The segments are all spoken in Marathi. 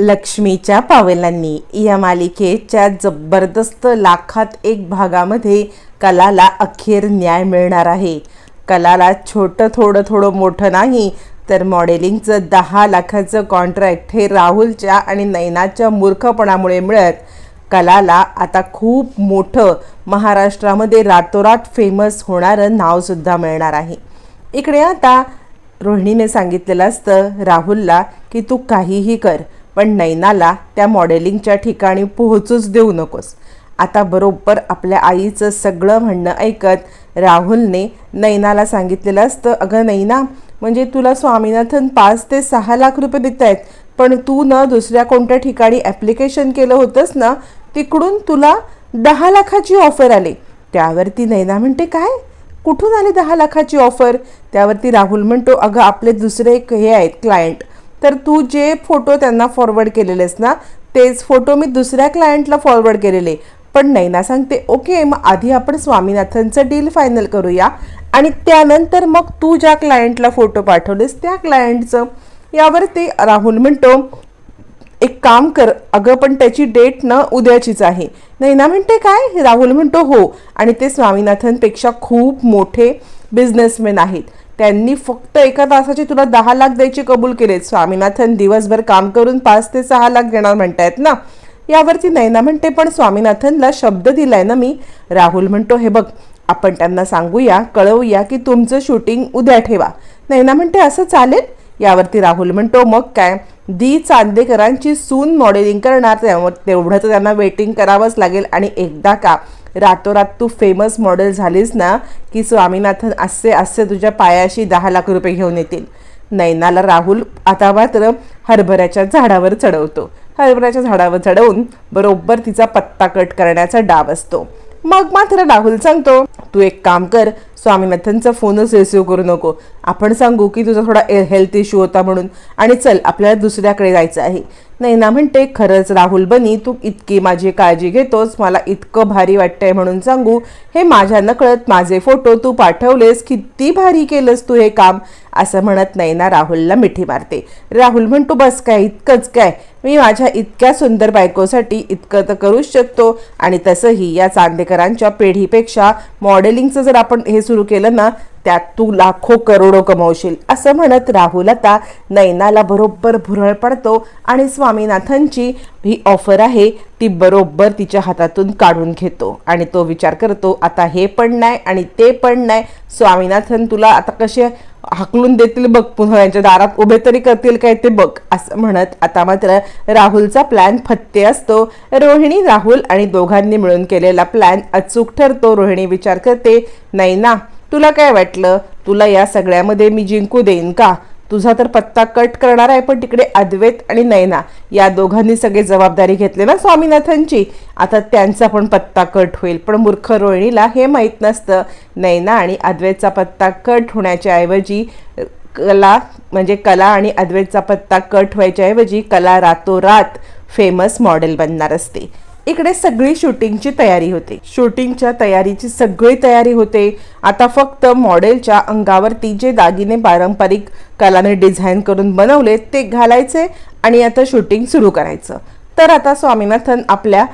लक्ष्मीच्या पावलांनी या मालिकेच्या जबरदस्त लाखात एक भागामध्ये कलाला अखेर न्याय मिळणार आहे. कलाला छोटं थोडं थोडं मोठं नाही तर मॉडेलिंगचं दहा लाखाचं कॉन्ट्रॅक्ट हे राहुलच्या आणि नैनाच्या मूर्खपणामुळे मिळत कलाला आता खूप मोठं महाराष्ट्रामध्ये रातोरात फेमस होणारं नावसुद्धा मिळणार आहे. इकडे आता रोहिणीने सांगितलेलं असतं राहुलला की तू काहीही कर पण नैनाला त्या मॉडेलिंगच्या ठिकाणी पोहोचूच देऊ नकोस. आता बरोबर आपल्या आईचं सगळं म्हणणं ऐकत राहुलने नैनाला सांगितलेलं असतं अगं नैना म्हणजे तुला स्वामीनाथन पाच ते सहा लाख रुपये देत आहेत पण तू न दुसऱ्या कोणत्या ठिकाणी ॲप्लिकेशन केलं होतंस ना तिकडून तुला दहा लाखाची ऑफर आली. त्यावरती नैना म्हणते काय? कुठून आली दहा लाखाची ऑफर? त्यावरती राहुल म्हणतो अगं आपले दुसरे एक हे आहेत क्लायंट. तर तू जे फोटो त्यांना फॉरवर्ड केलेलेस ना तेच फोटो मी दुसऱ्या क्लायंटला फॉरवर्ड केलेले. पण नैना सांगते ओके मग आधी आपण स्वामीनाथनचं डील फायनल करूया आणि त्यानंतर मग तू ज्या क्लायंटला फोटो पाठवलेस त्या क्लायंटचं यावर ते राहुल म्हणतो एक काम कर अगं पण त्याची डेट न उद्याचीच आहे. नैना म्हणते काय? राहुल म्हणतो हो. आणि ते स्वामीनाथनपेक्षा खूप मोठे बिझनेसमॅन आहेत. त्यांनी फक्त एका तासाचे तुला दहा लाख द्यायचे कबूल केलेत. स्वामीनाथन दिवसभर काम करून पाच ते सहा लाख देणार म्हणतायत ना? यावरती नैना म्हणते पण स्वामीनाथनला शब्द दिलाय ना मी. राहुल म्हणतो हे बघ आपण त्यांना सांगूया कळवूया की तुमचं शूटिंग उद्या ठेवा. नैना म्हणते असं चालेल? यावरती राहुल म्हणतो मग काय? दी चांदेकरांची सून मॉडेलिंग करणार त्यावर तेवढं तर त्यांना वेटिंग करावंच लागेल आणि एकदा का रातोरात तू फेमस मॉडेल झालीस ना की स्वामीनाथन असे असे तुझ्या पायाशी दहा लाख रुपये घेऊन येतील. नैनाला राहुल आता मात्र हरभऱ्याच्या झाडावर चढवतो. हरभऱ्याच्या झाडावर चढवून बरोबर तिचा पत्ता कट करण्याचा डाव असतो. मग मात्र राहुल सांगतो तू एक काम कर स्वामीनाथनचा फोनच रिसिव्ह करू नको. आपण सांगू की तुझा थोडा हेल्थ इश्यू होता म्हणून. आणि चल आपल्याला दुसऱ्याकडे जायचं आहे. नाही ना म्हणते खरंच राहुल बनी तू इतकी माझी काळजी घेतोस मला इतकं भारी वाटतंय म्हणून सांगू. हे माझ्या नकळत माझे फोटो तू पाठवलेस किती भारी केलंस तू हे काम. असं म्हणत नैना राहुलला मिठी मारते. राहुल म्हणतो बस काय इतकंच काय. मी माझ्या इतक्या सुंदर बायकोसाठी इतकं तर करूच शकतो. आणि तसंही या चांदेकरांच्या पिढीपेक्षा मॉडेलिंगचं जर आपण हे सुरू केलं ना त्यात तू लाखो करोडो कमवशील. असं म्हणत राहुल आता नैनाला बरोबर भुरळ पडतो आणि स्वामीनाथनची ही ऑफर आहे ती बरोबर तिच्या हातातून काढून घेतो. आणि तो विचार करतो आता हे पण नाही आणि ते पण नाही. स्वामीनाथन तुला आता कसे हाकलून देतील बघ पुन्हा यांच्या दारात. उभे तरी करतील काय ते बघ असं म्हणत आता मात्र राहुलचा प्लॅन फत्ते असतो. रोहिणी राहुल आणि दोघांनी मिळून केलेला प्लॅन अचूक ठरतो. रोहिणी विचार करते नाही ना तुला काय वाटलं? तुला या सगळ्यामध्ये मी जिंकू देईन का? तुझा तर पत्ता कट करणार आहे पण तिकडे अद्वैत आणि नैना या दोघांनी सगळे जबाबदारी घेतली ना स्वामीनाथनची आता त्यांचा पण पत्ता कट होईल. पण मूर्ख रोहिणीला हे माहीत नसतं. नैना आणि अद्वैतचा पत्ता कट होण्याच्या ऐवजी कला म्हणजे कला आणि अद्वैतचा पत्ता कट व्हायच्या ऐवजी कला रातोरात फेमस मॉडेल बनणार असते. इकडे सगळी शूटिंगची तयारी होते. शूटिंगच्या तयारीची सगळी तयारी होते. आता फक्त मॉडेलच्या अंगावरती जे दागिने पारंपरिक कलाने डिझाईन करून बनवले ते घालायचे आणि आता शूटिंग सुरू करायचं. तर आता स्वामीनाथन आपल्या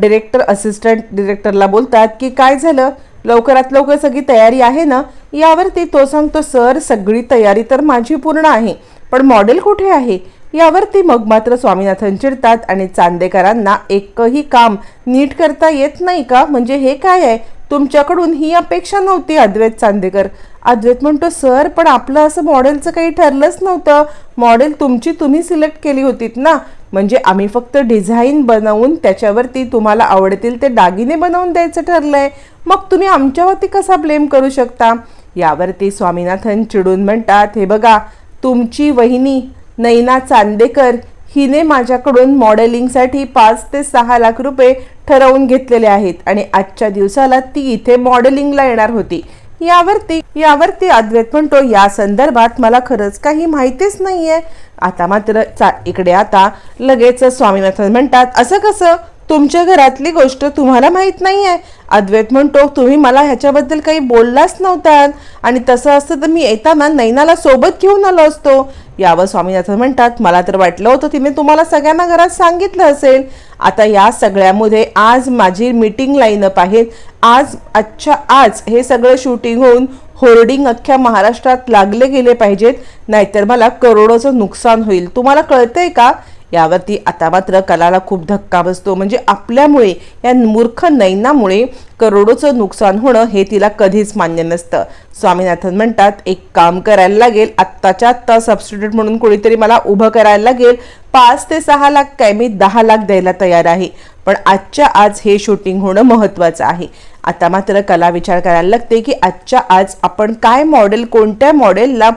डिरेक्टर असिस्टंट डिरेक्टरला बोलतात की काय झालं? लवकरात लवकर सगळी तयारी आहे ना? यावरती तो सांगतो सर सगळी तयारी तर माझी पूर्ण आहे. पण मॉडेल कुठे आहे? यावरती मग मात्र स्वामीनाथन चिडतात आणि चांदेकरांना एकही काम नीट करता येत नाही का? म्हणजे हे काय आहे? तुमच्याकडून ही अपेक्षा नव्हती अद्वैत चांदेकर. अद्वैत म्हणतो सर पण आपलं असं मॉडेलचं काही ठरलंच नव्हतं. मॉडेल तुमची तुम्ही सिलेक्ट केली होतीत ना? म्हणजे आम्ही फक्त डिझाईन बनवून त्याच्यावरती तुम्हाला आवडतील ते दागिने बनवून द्यायचं ठरलंय. मग तुम्ही आमच्यावरती कसा ब्लेम करू शकता? यावरती स्वामीनाथन चिडून म्हणतात हे बघा तुमची वहिनी नैना चांदेकर हिने माझ्याकडून मॉडेलिंगसाठी पाच ते सहा लाख रुपये ठरवून घेतलेले आहेत. आणि आजच्या दिवसाला ती इथे मॉडेलिंगला येणार होती. यावरती यावरती अद्वैत म्हणतो या संदर्भात मला खरंच काही माहितीच नाहीये. आता मात्र चा इकडे आता लगेच स्वामीनाथन म्हणतात असं कसं? तुमच्या घरातली गोष्ट तुम्हाला माहीत नाही आहे अद्वैत म्हणतो तुम्ही मला ह्याच्याबद्दल काही बोललाच नव्हता. आणि तसं असतं तर मी येताना नैनाला सोबत घेऊन आलो असतो. यावर स्वामीनाथन म्हणतात मला तर वाटलं होतं तिने तुम्हाला सगळ्यांना घरात सांगितलं असेल. आता या सगळ्यामध्ये आज माझी मीटिंग लाईनअप आहे. आज आजच्या आज हे सगळं शूटिंग होऊन होर्डिंग अख्ख्या महाराष्ट्रात लागले गेले पाहिजेत. नाहीतर मला करोडोचं नुकसान होईल. तुम्हाला कळतंय का? यावरती आता मात्र कलाला खूप धक्का बसतो. म्हणजे आपल्यामुळे या मूर्ख नैनामुळे करोडोचं नुकसान होणं हे तिला कधीच मान्य नसतं. स्वामीनाथन म्हणतात एक काम करायला लागेल आत्ताच्या आत्ता सबस्टिट्यूट म्हणून कोणीतरी मला उभं करायला लागेल. पाच ते सहा लाख काय मी दहा लाख द्यायला तयार आहे. पण आजच्या आज हे शूटिंग होणं महत्त्वाचं आहे. आता मात्र कला विचार करायला लागते की आजच्या आज आपण काय मॉडेल कोणत्या मॉडेलला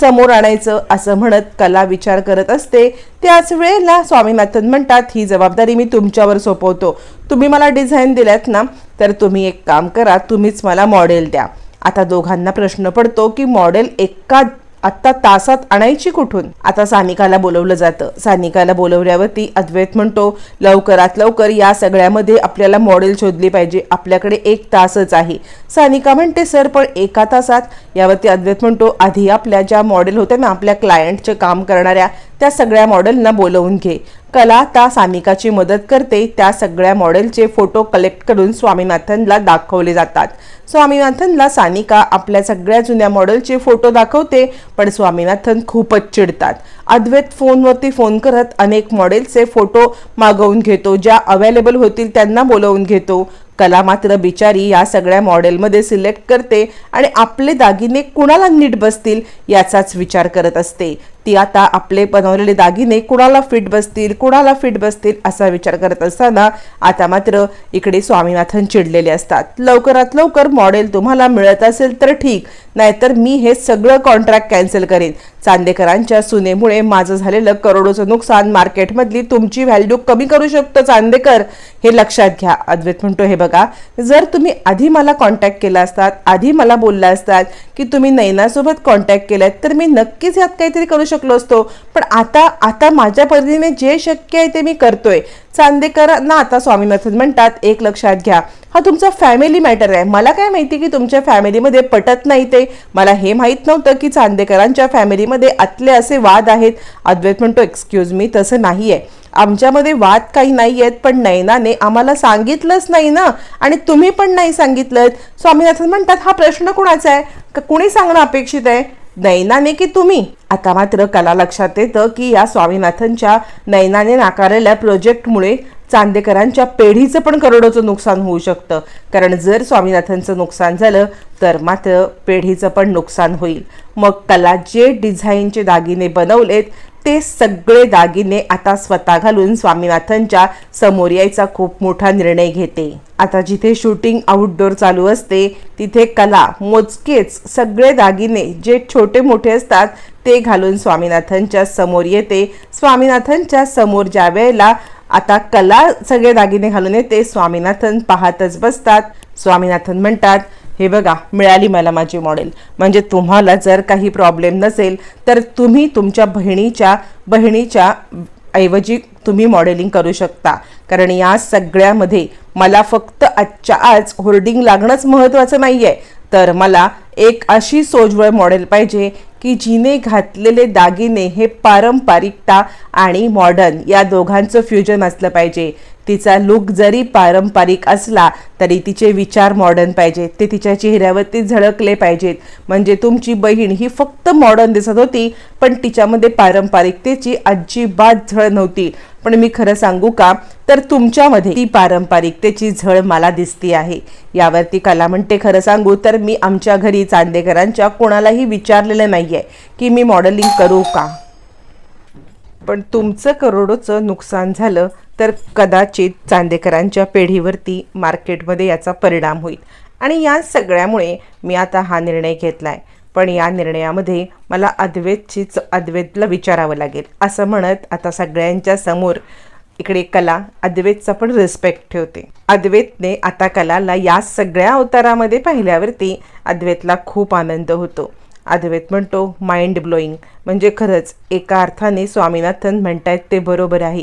समोर आणायचं असं म्हणत कला विचार करत असते. त्याच वेळेला स्वामीनाथन म्हणतात ही जबाबदारी मी तुमच्यावर सोपवतो. तुम्ही मला डिझाईन दिल्यात ना तर तुम्ही एक काम करा तुम्हीच मला मॉडेल द्या. आता दोघांना प्रश्न पडतो की मॉडेल एका आत्ता तासात आणायची कुठून? आता सानिकाला बोलवलं जातं. सानिकाला बोलवल्यावरती अद्वैत म्हणतो लवकरात लवकर या सगळ्यामध्ये आपल्याला मॉडेल शोधली पाहिजे. आपल्याकडे एक तासच आहे. सानिका म्हणते सर पण एका तासात यावरती अद्वैत म्हणतो आधी आपल्या ज्या मॉडेल होत्या ना आपल्या क्लायंटचे काम करणाऱ्या त्या सगळ्या मॉडेलना बोलवून घे. कला त्या सानिकाची मदत करते त्या सगळ्या मॉडेलचे फोटो कलेक्ट करून स्वामीनाथनला दाखवले जातात. स्वामीनाथनला सानिका आपल्या सगळ्या जुन्या मॉडेलचे फोटो दाखवते पण स्वामीनाथन खूपच चिडतात. अद्वैत फोनवरती फोन करत अनेक मॉडेलचे फोटो मागवून घेतो ज्या अवेलेबल होतील त्यांना बोलवून घेतो. कला मात्र बिचारी या सगळ्या मॉडेलमध्ये सिलेक्ट करते आणि आपले दागिने कुणाला नीट बसतील याचाच विचार करत असते. ती आता आपले बनवलेले दागिने कुणाला फिट बसतील कुणाला फिट बसतील असा विचार करत असताना आता मात्र इकडे स्वामीनाथन चिडलेले असतात. लवकरात लवकर मॉडेल तुम्हाला मिळत असेल तर ठीक नाहीतर मी हे सगळं कॉन्ट्रॅक्ट कॅन्सल करेन. चांदेकरांच्या सुनेमुळे माझं झालेलं करोडोचं नुकसान मार्केटमधली तुमची व्हॅल्यू कमी करू शकतो चांदेकर. हे लक्षात घ्या. अद्वैत म्हणतो हे बघा जर तुम्ही आधी मला कॉन्टॅक्ट केला असतात आधी मला बोलला असतात की तुम्ही नैनासोबत कॉन्टॅक्ट केलात तर मी नक्कीच यात काहीतरी करू शकलो असतो. पण आता आता माझ्या पद्धतीने जे शक्य आहे ते मी करतोय. चांदेकरांना आता स्वामीनाथन म्हणतात एक लक्षात घ्या. हा तुमचा फॅमिली मॅटर आहे. मला काय माहिती की तुमच्या फॅमिलीमध्ये पटत नाही ते. मला हे माहीत नव्हतं की चांदेकरांच्या फॅमिलीमध्ये आतले असे वाद आहेत. अद्वैत म्हणतो एक्सक्यूज मी तसं नाही आहे आमच्यामध्ये वाद काही नाही आहेत पण नैनाने आम्हाला सांगितलंच नाही ना. आणि तुम्ही पण नाही सांगितलं स्वामीनाथन म्हणतात हा प्रश्न कुणाचा आहे? का कुणी सांगणं अपेक्षित आहे? नैनाने की तुम्ही. आता मात्र कला लक्षात येतं की या स्वामीनाथनच्या नैनाने नाकारलेल्या प्रोजेक्टमुळे चांदेकरांच्या पेढीचं पण करोडोचं नुकसान होऊ शकतं. कारण जर स्वामीनाथनचं नुकसान झालं तर मात्र पेढीचं पण नुकसान होईल. मग कला जे डिझाईनचे दागिने बनवलेत ते सगळे दागिने आता स्वतः घालून स्वामीनाथनच्या समोर यायचा खूप मोठा निर्णय घेते. आता जिथे शूटिंग आउटडोर चालू असते तिथे कला मोजकेच सगळे दागिने जे छोटे मोठे असतात ते घालून स्वामीनाथनच्या समोर येते. स्वामीनाथनच्या समोर ज्या वेळेला आता कला सगळे दागिने घालून येते स्वामीनाथन पाहतच बसतात. स्वामीनाथन म्हणतात हे बघा मिळाली मला माझी मॉडेल म्हणजे तुम्हाला जर काही प्रॉब्लेम नसेल तर तुम्ही तुमच्या बहिणीच्या बहिणीच्या ऐवजी तुम्ही मॉडेलिंग करू शकता. कारण या सगळ्यामध्ये मला फक्त आजच्या आज होर्डिंग लागणंच महत्त्वाचं नाही आहे तर मला एक अशी सोजवळ मॉडेल पाहिजे की जिने घातलेले दागिने हे पारंपरिकता आणि मॉडर्न या दोघांचं फ्युजन असलं पाहिजे. तिचा लुक जरी पारंपरिक असला तरी तिचे विचार मॉडर्न पाहिजेत. ते तिच्या चेहऱ्यावरती झळकले पाहिजेत. म्हणजे तुमची बहीण ही फक्त मॉडर्न दिसत होती पण तिच्यामध्ये पारंपरिकतेची अजिबात झळ नव्हती. पण मी खरं सांगू का तर तुमच्यामध्ये ती पारंपरिकतेची झळ मला दिसती आहे. यावरती कला म्हणते खरं सांगू तर मी आमच्या घरी चांदेकरांच्या कोणालाही विचारलेलं नाही आहे की मी मॉडेलिंग करू का. पण तुमचं करोडोचं नुकसान झालं तर कदाचित चांदेकरांच्या पेढीवरती मार्केटमध्ये याचा परिणाम होईल. आणि या सगळ्यामुळे मी आता हा निर्णय घेतला आहे पण या निर्णयामध्ये मला अद्वैतचीच अद्वैतला विचारावं लागेल. असं म्हणत आता सगळ्यांच्या समोर इकडे कला अद्वैतचा पण रिस्पेक्ट ठेवते. अद्वैतने आता कलाला या सगळ्या अवतारामध्ये पाहिल्यावरती अद्वैतला खूप आनंद होतो. अद्वैत म्हणतो माइंड ब्लोईंग म्हणजे खरंच एका अर्थाने स्वामीनाथन म्हणतायत ते बरोबर आहे.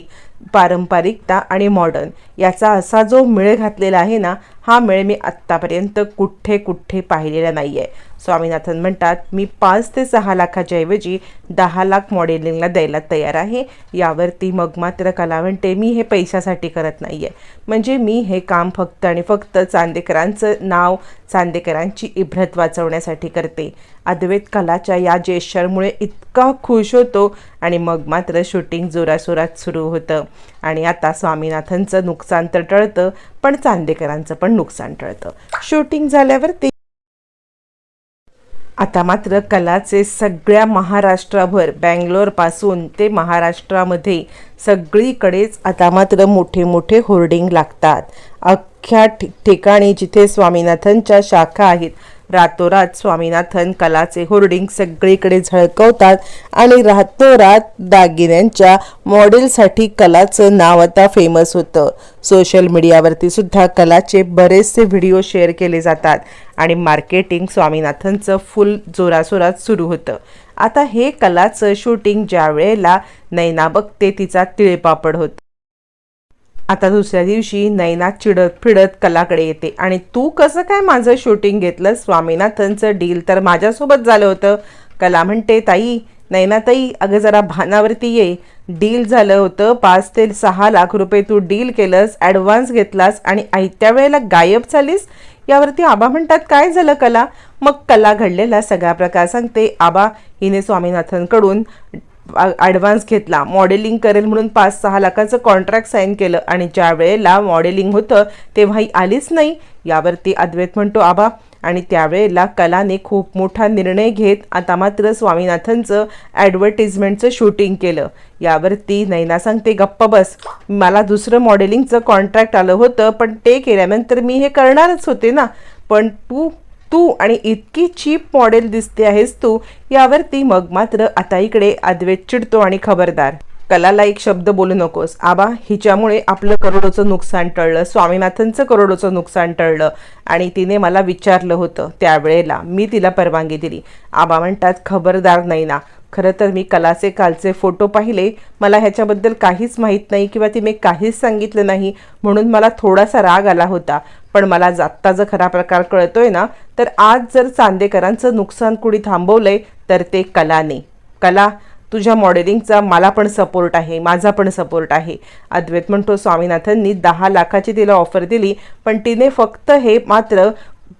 पारंपरिकता आणि मॉडर्न याचा असा जो मेळ घातलेला आहे ना हा मेळ मी आत्तापर्यंत कुठे कुठे पाहिलेला नाही आहे स्वामीनाथन म्हणतात मी पाच ते सहा लाखाच्या ऐवजी दहा लाख मॉडेलिंगला द्यायला तयार आहे. यावरती मग मात्र कला म्हणते मी हे पैशासाठी करत नाही आहे म्हणजे मी हे काम फक्त आणि फक्त चांदेकरांचं नाव चांदेकरांची इभ्रत वाचवण्यासाठी करते. अद्वैत कलाच्या या जेस्चरमुळे इतका खुश होतो आणि मग मात्र शूटिंग जोराशोरात सुरू होतं. आणि आता स्वामीनाथनचं नुकसान तर टळतं पण चांदेकरांचं पण नुकसान टळतं. शूटिंग झाल्यावर ते आता मात्र कलाचे सगळ्या महाराष्ट्राभर बँगलोरपासून ते महाराष्ट्रामध्ये सगळीकडेच आता मात्र मोठे मोठे होर्डिंग लागतात. अख्ख्या ठिकाणी जिथे स्वामीनाथनच्या शाखा आहेत रातोरात स्वामीनाथन कलाचे होर्डिंग सगळीकडे झळकवतात आणि रातोरात दागिन्यांच्या मॉडेलसाठी कलाचं नाव आता फेमस होतं. सोशल मीडियावरती सुद्धा कलाचे बरेचसे व्हिडिओ शेअर केले जातात आणि मार्केटिंग स्वामीनाथनचं फुल जोरासोरात सुरू होतं. आता हे कलाचं शूटिंग ज्या वेळेला नैना बघते तिचा तिळपापड होतं आता दुसऱ्या दिवशी नैना चिडत फिडत कलाकडे येते. आणि तू कसं काय माझं शूटिंग घेतलं स्वामीनाथनचं डील तर माझ्यासोबत झालं होतं. कला म्हणते ताई नैनाताई अगं जरा भानावरती ये. डील झालं होतं. पाच ते सहा लाख रुपये तू डील केलंस ॲडव्हान्स घेतलास आणि आयत्या वेळेला गायब झालीस? यावरती आबा म्हणतात काय झालं कला? मग कला घडलेला सगळा प्रकार सांगते. आबा हिने स्वामीनाथनकडून ॲडव्हान्स घेतला. मॉडेलिंग करेल म्हणून पाच सहा लाखाचं कॉन्ट्रॅक्ट साईन केलं आणि ज्या वेळेला मॉडेलिंग होतं तेव्हा ही आलीच नाही. यावरती अद्वैत म्हणतो आबा. आणि त्यावेळेला कलाने खूप मोठा निर्णय घेत आता मात्र स्वामीनाथनचं ॲडव्हर्टिजमेंटचं शूटिंग केलं. यावरती नैना सांगते गप्प बस. मला दुसरं मॉडेलिंगचं कॉन्ट्रॅक्ट आलं होतं पण ते केल्यानंतर मी हे करणारच होते ना. पण तू तू आणि इतकी चीप मॉडेल दिसते आहेस तू यावरती मग मात्र आता इकडे अद्वैत चिडतो आणि खबरदार. कलाला एक शब्द बोलू नकोस. आबा हिच्यामुळे आपलं करोडोचं नुकसान टळलं. स्वामीनाथनचं करोडोचं नुकसान टळलं. आणि तिने मला विचारलं होतं त्यावेळेला. मी तिला परवानगी दिली. आबा म्हणतात खबरदार नाही ना खरं तर मी कलाचे कालचे फोटो पाहिले. मला ह्याच्याबद्दल काहीच माहीत नाही किंवा तिने काहीच सांगितलं नाही म्हणून मला थोडासा राग आला होता. पण मला जात्ता जर खरा प्रकार कळतोय ना तर आज जर चांदेकरांचं नुकसान कुणी थांबवलंय तर ते कलाने. कला तुझ्या मॉडेलिंगचा मला पण सपोर्ट आहे माझा पण सपोर्ट आहे. अद्वैत म्हणतो स्वामीनाथननी दहा लाखाची तिला ऑफर दिली पण तिने फक्त हे मात्र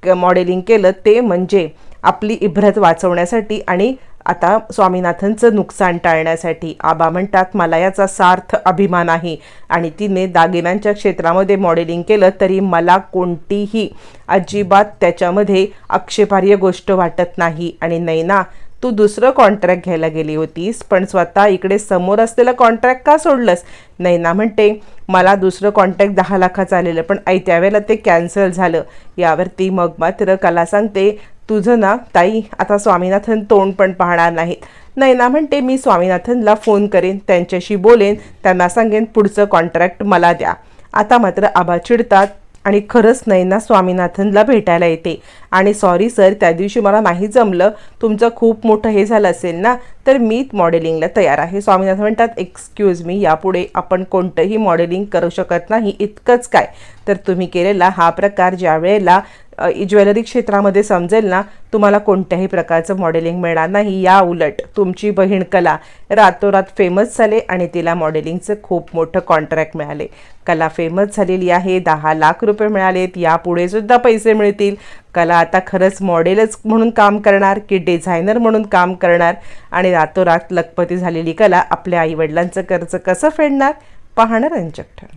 मॉडेलिंग केलं ते म्हणजे आपली इब्रत वाचवण्यासाठी आणि आता स्वामीनाथनचं नुकसान टाळण्यासाठी आबा म्हणतात मला याचा सार्थ अभिमान आहे. आणि तिने दागिन्यांच्या क्षेत्रामध्ये मॉडेलिंग केलं तरी मला कोणतीही अजिबात त्याच्यामध्ये आक्षेपार्ह गोष्ट वाटत नाही. आणि नैना तू दुसरं कॉन्ट्रॅक्ट घ्यायला गेली होतीस पण स्वतः इकडे समोर असलेलं कॉन्ट्रॅक्ट का सोडलंस? नैना म्हणते मला दुसरं कॉन्ट्रॅक्ट दहा लाखाचं आलेलं पण आई त्यावेळेला ते कॅन्सल झालं. यावरती मग मात्र कला सांगते तुझं ना ताई आता स्वामीनाथन तोंड पण पाहणार नाहीत. नैना म्हणते मी स्वामीनाथनला फोन करेन त्यांच्याशी बोलेन त्यांना सांगेन पुढचं कॉन्ट्रॅक्ट मला द्या. आता मात्र आबा चिडतात आणि खरंच नैना स्वामीनाथनला भेटायला येते. आणि सॉरी सर त्या दिवशी मला नाही जमलं. तुमचं खूप मोठं हे झालं असेल ना तर मी मॉडेलिंगला तयार आहे. स्वामीनाथन म्हणतात एक्सक्यूज मी यापुढे आपण कोणतंही मॉडेलिंग करू शकत नाही इतकंच काय? तर तुम्ही केलेला हा प्रकार ज्या वेळेला ज्वेलरी क्षेत्रामध्ये समजेल ना तुम्हाला कोणत्याही प्रकारचं मॉडेलिंग मिळणार नाही. या उलट तुमची बहीण कला रातोरात फेमस झाले आणि तिला मॉडेलिंगचं खूप मोठं कॉन्ट्रॅक्ट मिळाले. कला फेमस झालेली आहे दहा लाख रुपये मिळालेत यापुढे सुद्धा पैसे मिळतील. कला आता खरंच मॉडेलच म्हणून काम करणार की डिझायनर म्हणून काम करणार? आणि रातोरात लखपती झालेली कला आपल्या आईवडिलांचं कर्ज कसं फेडणार? पाहणं रंजक ठर